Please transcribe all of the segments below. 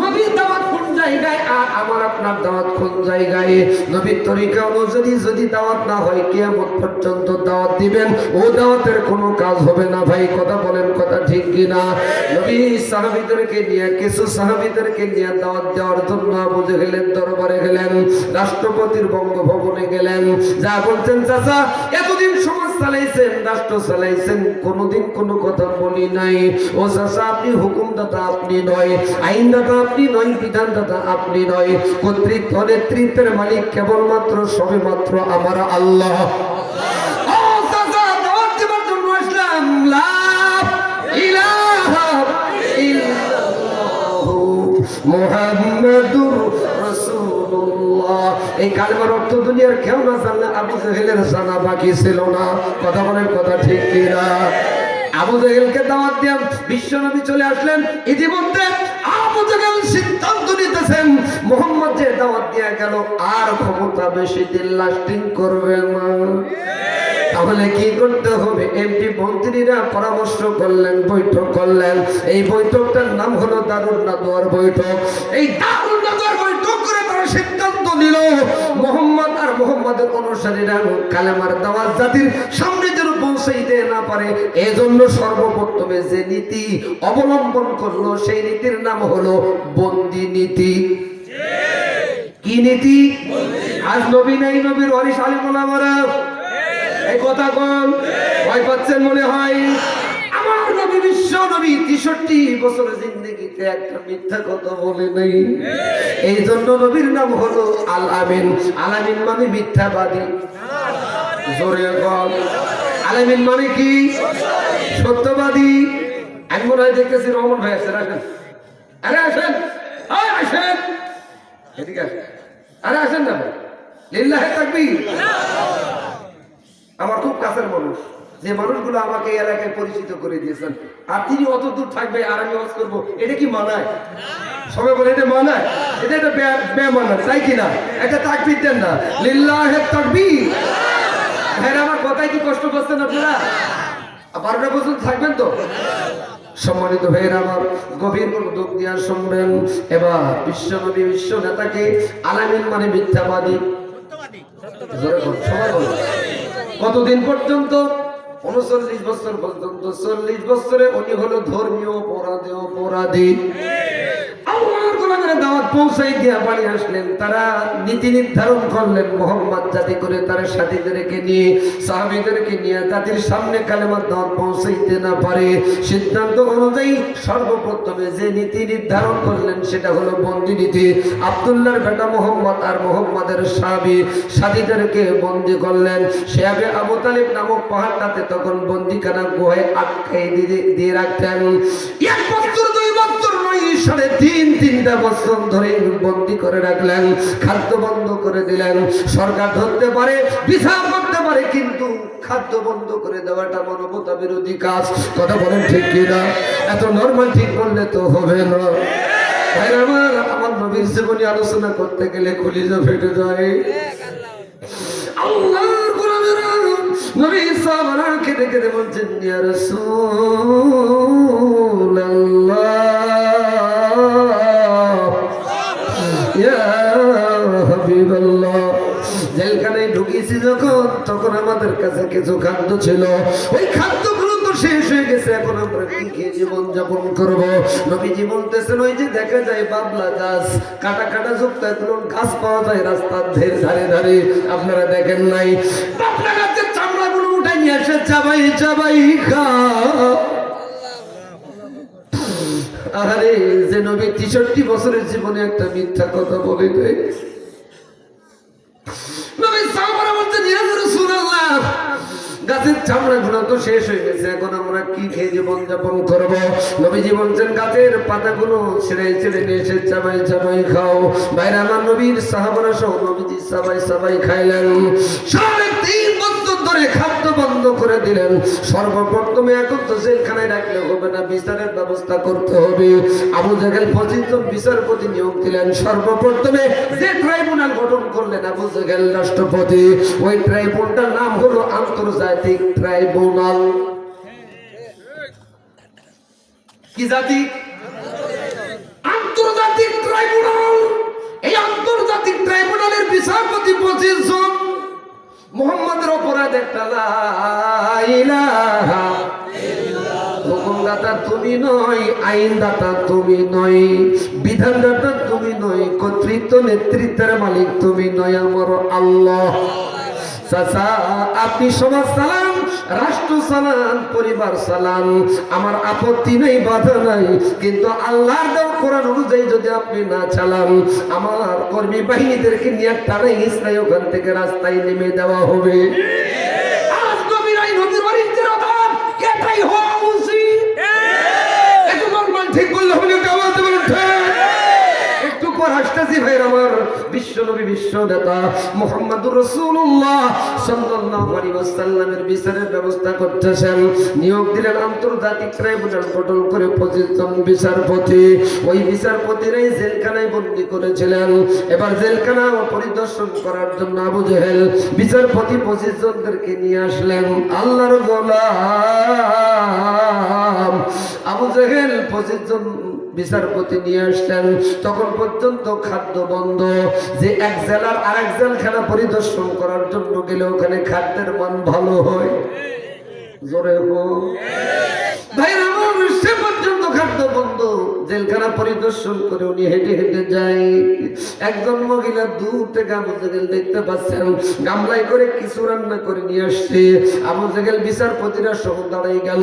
নবীর দাওয়াত কোন জায়গায়? আর আমার আপনার দাওয়াত কোন জায়গায়? নবীর তরিকা অনুযায়ী যদি দাওয়াত না হয়, কিয়ামত পর্যন্ত দাওয়াত দিবেন। ও দাওয়াতের কোনো কাজ হবে না ভাই, কথা বলেন কথা ঠিক কিনা? নবী সাহাবীদেরকে নিয়ে, কিছু সাহাবীদেরকে নিয়ে দাওয়াত দেওয়ার জন্য আবু জেহেলের দরবারে গেলেন, রাষ্ট্রপতির বঙ্গভবনে গেলেন। যা বলছেন, চাচা, এতদিন সমাজ চালাইছেন রাষ্ট্র চালাইছেন, কোনোদিন কোনো কথা বলি নাই। ও চাষা আপনি হুকুমদাতা আপনি নয়, আইনদাতা আপনি নয়, বিধানদাতা আপনি নয়। কর্তৃত্ব নেতৃত্বের মালিক কেবলমাত্র সবে মাত্র আমার আল্লাহ। এই কালেমার অর্থ দুনিয়ার কেউ না জানলে আবু জাহেলের জানা বাকি ছিল না। কথা বলেন, কথা ঠিক কিনা? আবু জাহেলকে দাওয়াত দিয়ে বিশ্বনবী চলে আসলেন। ইতিমধ্যে আবু জাহেল সিদ্ধান্ত নিতেছেন, মোহাম্মদ যে দাওয়াত দিয়ে গেল, আর ক্ষমতা বেশি দিন লাস্টিং করবে না। তাহলে কি করতে হবে? এমপি মন্ত্রীরা পরামর্শ করলেন, বৈঠক করলেন। এই বৈঠকটার নাম হলো দারুণ নাদোয়ার বৈঠক। এই দারুণ আর মোহাম্মদের অনুসারীরা কালেমার দাওয়াত জাতির সামনে যেন পৌঁছাইতে না পারে, এজন্য সর্বপ্রথমে যে নীতি অবলম্বন করল, সেই নীতির নাম হলো বন্দি নীতি। কি নীতি? আজ নবী নাই, নবীর ওয়ারিস আলিমুল আমরা এই কথা কোন, ভয় পাচ্ছেন মনে হয়? নবী বিশ্ব নবী তেষট্টি বছর জিন্দগিতে একটা মিথ্যা কথা বলে নেই। এই। জন্য নবীর নাম হলো আল আমিন। আল আমিন মানে মিথ্যাবাদী। জোরে বল আলামিন মানে কি? সত্যবাদী। আমি মনে হয় দেখতেছি রহমান ভাই আসেন আসেন। আরে আসেন। আরে আসেন। এদিকে আসেন। আরে আসেন না ভাই। লিল্লাহে তাকবীর। আমার খুব কাছের মানুষ। যে মানুষগুলো আমাকে এই এলাকায় পরিচিত করে দিয়েছেন। আর তিনি অত দূর থাকবে আর আমি ওয়াজ করব। এটা কি মানায়? সবাই বলে এটা মানায়? এটা একটা বেমানায় তাই কিনা একটা তাকবির দেন না। লিল্লাহে তাকবীর। হ্যাঁ আমার কথায় কি কষ্ট করছেন আপনারা? বারোটা পর্যন্ত থাকবেন তো? সম্মানিত ভাইয়ের আমার গভীর দিয়া শুনবেন। এবার বিশ্বনবী বিশ্ব নেতাকে আলামিন মানে মিথ্যাবাদী। সবাই কতদিন পর্যন্ত উনচল্লিশ বছর পর্যন্ত চল্লিশ বছরে উনি হলো ধর্মীয় অপরাধে অপরাধী। গোলামের দাওয়াত পৌঁছাই দিয়া বাড়ি আসলেন। তারা নীতি নির্ধারণ করলেন, মোহাম্মদ জাতি করে তার সাথীদেরকে নিয়ে, সাহাবিদেরকে নিয়ে জাতির সামনে কালেমার দাওয়াত পৌঁছাইতে না পারে। সিদ্ধান্ত অনুযায়ী সর্বপ্রথমে যে নীতি নির্ধারণ করলেন সেটা হলো বন্দি নীতি। আবদুল্লাহর বেটা মোহাম্মদ আর মোহাম্মদের সাহাবি সাথীদেরকে বন্দি করলেন। শেয়াবে আবু তালিব নামক পাহাড়টাতে তখন বন্দিখানা গুহায় আটকাই দিয়ে রাখতেন। বছর সাড়ে তিন তিনটা বছর ধরে বন্দি করে রাখলেন, খাদ্য বন্ধ করে দিলেন। সরকার ধরতে পারে, বিচার করতে পারে, কিন্তু খাদ্য বন্ধ করে দেওয়াটা মানবতা বিরোধী কাজ। কথা বলেন ঠিক কিনা এত নর্মাল ঠিক করলে তো হবে না। আমার নবীর জীবনী আলোচনা করতে গেলে কলিজা ফেটে যায়। গোলামেরা নবী সাহাবারা কেঁদে কেঁদে বলছেন, ইয়া রাসূলুল্লাহ। জেলখানায় ঢুকিয়েছি যখন, তখন আমাদের কাছে কিছু খাদ্য ছিল। ওই খাদ্যগুলো তো শেষ গেছে, এখন আমরা কি খেয়ে জীবন যাপন করব? নবীজি বলতেছেন, ওই যে দেখা যায় বাবলা গাছ, কাটা কাটা যুক্ত এখন গাছ পাওয়া যায় রাস্তার ধারে ধারে ধারে। আপনারা দেখেন নাই? নিয়ে চাবাই চাবাই আরে যে নবী তেষট্টি বছরের জীবনে একটা মিথ্যা কথা বলে দেয়। গাছের চামড়া গুলো তো শেষ হয়ে গেছে, এখন আমরা কি খেয়ে জীবন যাপন করব? নবীজি বলছেন, গাছের পাতাগুলো ছেড়ে ছেড়ে নিয়ে এসে চাবাই চাবাই খাও। বাইরে আমার নবীর সাহাবারা সহ নবীজি সাবাই সাবাই খাইলেন। সাড়ে তিন বছর ধরে খাদ্য বন্ধ করে দিলেন। সর্বপ্রথমে এখন তো জেলখানায় রাখলে হবে না, বিচারের ব্যবস্থা করতে হবে। আবু জাহেল পঁচিশ জন বিচারপতি নিয়োগ দিলেন। সর্বপ্রথমে যে করলেন আবু জেহেল রাষ্ট্রপতি। ওই ট্রাইব্যুনালটার নাম হলো আন্তর্জাতিক ট্রাইব্যুনাল। কি জাতি? আন্তর্জাতিক ট্রাইব্যুনাল। এই আন্তর্জাতিক ট্রাইব্যুনালের বিচারপতি পঁচিশ জন। মোহাম্মদের অপরাধ একটা লাইলা ইলাহা তুমি নয় আইনদাতা তুমি নয় বিধানদাতা তুমি নয় কর্তৃত্ব নেতৃত্বের মালিক তুমি নয় আমার আল্লাহ। আপনি সমাজ চালান, রাষ্ট্র চালান, পরিবার চালান। আমার আপত্তি নেই, বাধা নাই, কিন্তু আল্লাহর দেওয়া কোরআন অনুযায়ী যদি আপনি না চালান, আমার কর্মী বাহিনীদেরকে নিয়ে টানাই ইসরাই ওখান থেকে রাস্তায় নেমে দেওয়া হবে। আমার বিশ্ব নবী, বিশ্ব নেতা রসুল্লাহ বিচারের ব্যবস্থা করতেছেন। নিয়োগ দিলেন আন্তর্জাতিক ট্রাইব্যুনাল গঠন করে পঁচিশ জন বিচারপতি। ওই জেলখানায় করেছিলেন। এবার জেলখানা পরিদর্শন করার জন্য আবু জেহেল বিচারপতি পঁচিশ জনদেরকে নিয়ে আসলেন। আল্লাহর গোলাম আবু জেহেল পঁচিশ জন বিচারপতি নিয়ে আসছেন তখন পর্যন্ত খাদ্য বন্ধ। যে এক জেলার আরেক জেলখানা পরিদর্শন করার জন্য গেলে ওখানে খাদ্যের মান ভালো হয়। জোরে হোক ভাই আমার সে পর্যন্ত খাদ্য বন্ধ জেলখানা পরিদর্শন করে উনি হেঁটে হেঁটে যায়। একজন মহিলা দূর থেকে আবু জেগেল দেখতে পাচ্ছেন গামলায় করে কিছু রান্না করে নিয়ে আসছে। আবু জেগেল বিচারপতিরা সহ দাঁড়াই গেল।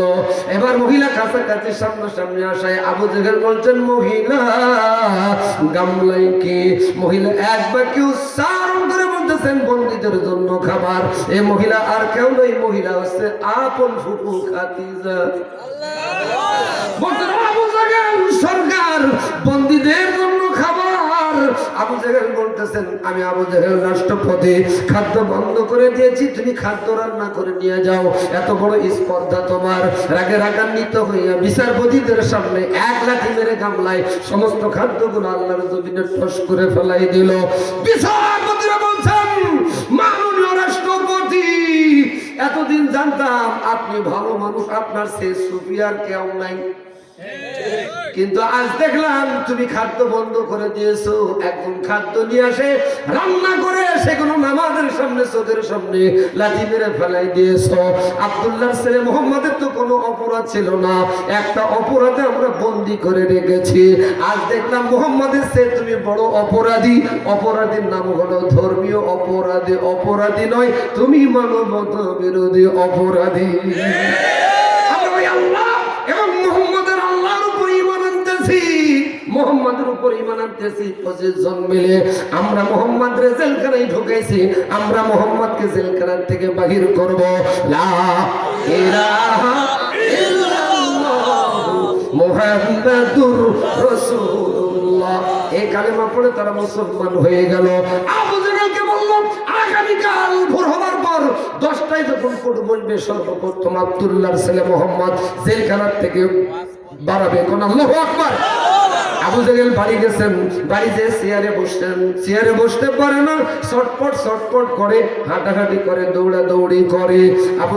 এবার মহিলা কাছাকাছি সামনাসামনি আসায় আবু জেগেল বলছেন মহিলা গামলাই কি? মহিলা এক বাক্য উচ্চারণ করে বলতেছেন বন্দীদের জন্য খাবার। এই মহিলা আর কেউ নয় মহিলা হচ্ছে আপন ফুপু খাতিজা সরকার বন্দীদের জন্য খাবার। আবু জাহেল বলতেছেন, আমি আবু জাহেল রাষ্ট্রপতি। খাদ্য বন্ধ করে দিয়েছি, তুমি খাদ্য রান্না করে নিয়ে যাও। এত বড় স্পর্ধা তোমার। রাগে রাগান্বিত হইয়া বিচারপতিদের সামনে এক লাঠি মেরে গামলায় সমস্ত খাদ্যগুলো আল্লাহর জমিনে ঠস করে ফেলাই দিল। বিচারপতিরা বলছেন, মাননীয় রাষ্ট্রপতি, এতদিন জানতাম আপনি ভালো মানুষ, আপনার সে সুফিয়ার কেউ নাই। কিন্তু আজ দেখলাম তুমি খাদ্য বন্ধ করে দিয়েছ। একদম খাদ্য নিয়ে আসে রান্না করে সেগুলো নামাজের সামনে, চোখের সামনে লাঠি মেরে ফেলাই দিয়েছ। আব্দুল্লাহ ছেলে মোহাম্মদের তো কোনো অপরাধ ছিল না। একটা অপরাধে আমরা বন্দি করে রেখেছি। আজ দেখলাম মোহাম্মদের সে তুমি বড় অপরাধী। অপরাধীর নাম হলো ধর্মীয় অপরাধে অপরাধী নয়, তুমি মানবতা বিরোধী অপরাধী। উপর ইমান আনতেছি পঁচিশ জন মিলে আমরা মোহাম্মদ ঢুকাইছি, আমরা মোহাম্মদকে জেলখানার থেকে বাহির করব। এই কালেমা পড়ে তারা মুসলমান হয়ে গেল। আগামীকাল ভোর হওয়ার পর দশটায় যখন বলবে, সর্বপ্রথম আব্দুল্লাহর ছেলে মোহাম্মদ জেলখানার থেকে বাড়াবে। কোন আল্লাহু আবু বাড়ি গেছেন, বাড়ি যে চেয়ারে চেয়ারে বসতে পারে না করে, হাঁটাহাঁটি করে দৌড়া দৌড়ি করে। আবু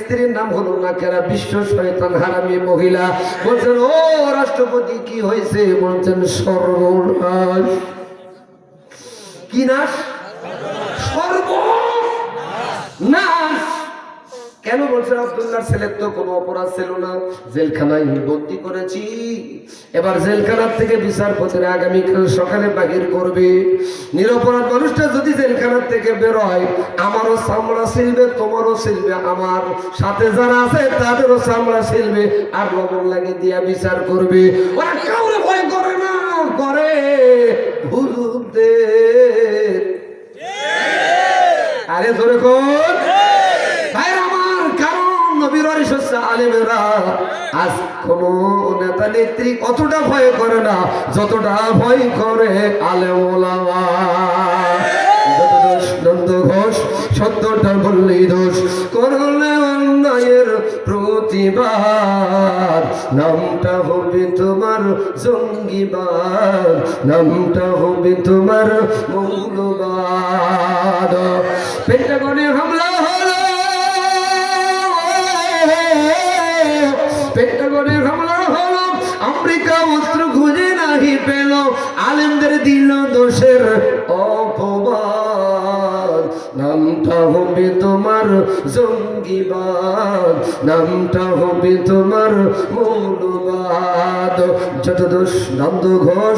স্ত্রীর নাম হলো নাকেরা, বিশ্ব শয়তান, হারামি মহিলা। বলছেন, ও রাষ্ট্রপতি, কি হয়েছে? বলছেন, সর্বনাশ। কি নাশ? সর্বনাশ। কেন বলছেন আব্দুল্লাহর ছেলের তো কোনো অপরাধ ছিল না। জেলখানায় বন্দি করেছি। এবার জেলখানার থেকে বিচারপতিরা আগামীকাল সকালে বাহির করবে। নিরপরাধ মানুষটা যদি জেলখানার থেকে বেরোয় আমারও চামড়া ছিলবে তোমারও ছিলবে আমার সাথে যারা আছে তাদেরও চামড়া ছিলবে আর লবণ লাগে দিয়া বিচার করবে। ওরা কাউরে ভয় করে না, করে হুজুরদের। আরে ধরে কোন আলেমেরা আজ নেতা নেত্রী অতটা ভয় করে না, যতটা ভয় করে নন্দ ঘোষ, সত্যটা বললেই দোষ, করলে অন্যায়ের প্রতিবাদ। নামটা হবে তোমার জঙ্গিবাদ, নামটা হবে তোমার মৌলবাদ। পেন্টাগনে হামলা হলো পেন্টাগনে হামলা হলো, আমেরিকা অস্ত্র খুঁজে নাহি পেল। আলেমদের দিল দোষের অপবাদ। নাম নামটা হবে তোমার জঙ্গিবাদ। নামটা হবে তোমার মৌলবাদ। যত দোষ নন্দ ঘোষ